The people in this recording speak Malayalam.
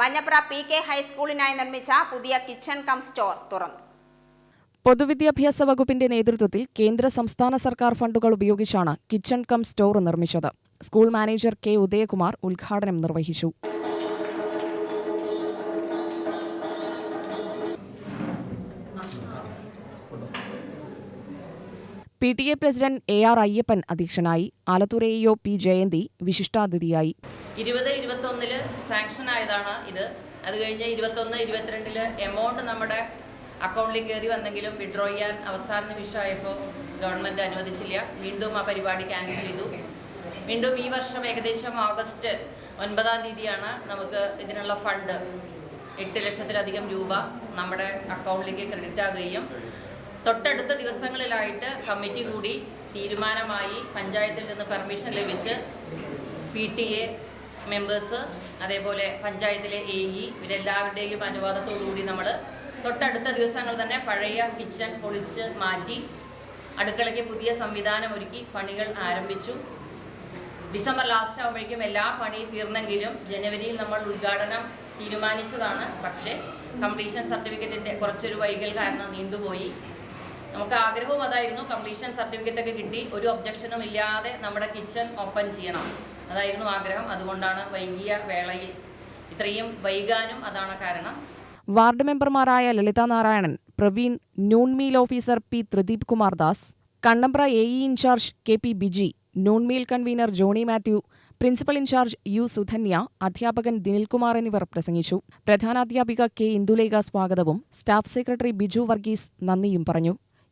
മഞ്ഞപ്ര പി കെ ഹൈസ്കൂളിനായി നിർമ്മിച്ച പുതിയ കിച്ചൺ കം സ്റ്റോർ തുറന്നു. പൊതുവിദ്യാഭ്യാസ വകുപ്പിന്റെ നേതൃത്വത്തിൽ കേന്ദ്ര സംസ്ഥാന സർക്കാർ ഫണ്ടുകൾ ഉപയോഗിച്ചാണ് കിച്ചൺ കം സ്റ്റോർ നിർമ്മിച്ചത്. സ്കൂൾ മാനേജർ കെ ഉദയകുമാർ ഉദ്ഘാടനം നിർവഹിച്ചു. P T A president A R Ayyappan അധ്യക്ഷനായി Alathur A O P Jayanthi വിശിഷ്ടാതിഥിയായി. ഇരുപത് ഇരുപത്തൊന്നിൽ സാങ്ഷൻ ആയതാണ് ഇത്. അത് കഴിഞ്ഞ് ഇരുപത്തൊന്ന് ഇരുപത്തിരണ്ടിൽ എമൗണ്ട് നമ്മുടെ അക്കൗണ്ടിൽ കയറി വന്നെങ്കിലും വിഡ്രോ ചെയ്യാൻ അവസാന നിമിഷമായപ്പോൾ ഗവൺമെന്റ് അനുവദിച്ചില്ല. വീണ്ടും ആ പരിപാടി ക്യാൻസൽ ചെയ്തു. വീണ്ടും ഈ വർഷം ഏകദേശം ഓഗസ്റ്റ് ഒൻപതാം തീയതിയാണ് നമുക്ക് ഇതിനുള്ള ഫണ്ട് എട്ട് ലക്ഷത്തിലധികം രൂപ നമ്മുടെ അക്കൗണ്ടിലേക്ക് ക്രെഡിറ്റ് ആകുകയും തൊട്ടടുത്ത ദിവസങ്ങളിലായിട്ട് കമ്മിറ്റി കൂടി തീരുമാനമായി പഞ്ചായത്തിൽ നിന്ന് പെർമിഷൻ ലഭിച്ച് പി ടി എ മെമ്പേഴ്സ് അതേപോലെ പഞ്ചായത്തിലെ എ ഇ ഇവരെല്ലാവരുടെയും അനുവാദത്തോടുകൂടി നമ്മൾ തൊട്ടടുത്ത ദിവസങ്ങൾ തന്നെ പഴയ കിച്ചൺ പൊളിച്ച് മാറ്റി അടുക്കളയ്ക്ക് പുതിയ സംവിധാനം ഒരുക്കി പണികൾ ആരംഭിച്ചു. ഡിസംബർ ലാസ്റ്റ് ആകുമ്പോഴേക്കും എല്ലാ പണി തീർന്നെങ്കിലും ജനുവരിയിൽ നമ്മൾ ഉദ്ഘാടനം തീരുമാനിച്ചതാണ്. പക്ഷേ കംപ്ലീഷൻ സർട്ടിഫിക്കറ്റിന്റെ കുറച്ചൊരു വൈകൽ കാരണം നീണ്ടുപോയി. നമുക്ക് ആഗ്രഹവും അതായിരുന്നു കംപ്ലീഷൻ സർട്ടിഫിക്കറ്റ് ഒക്കെ കിട്ടി. ഒരു ഒബ്ജക്ഷനും ഇല്ലാതെ നമ്മുടെ കിച്ചൺ ഓപ്പൺ ചെയ്യണം. അതായിരുന്നു ആഗ്രഹം. അതുകൊണ്ടാണ് വൈകിയ വേളയിൽ ഇത്രയും വൈകാനും അതാണ് കാരണം. വാർഡ് മെമ്പർമാരായ Lalitha Narayanan Praveen noon meal officer P Thrideep Kumar Das Kannambra A E incharge K P Biji noon meal convener Johny Mathew principal incharge U Sudhanya അധ്യാപകൻ ദിനിൽകുമാർ എന്നിവർ പ്രസംഗിച്ചു. പ്രധാനാധ്യാപിക കെ ഇന്ദുലേഖ സ്വാഗതവും സ്റ്റാഫ് സെക്രട്ടറി ബിജു വർഗീസ് നന്ദിയും പറഞ്ഞു.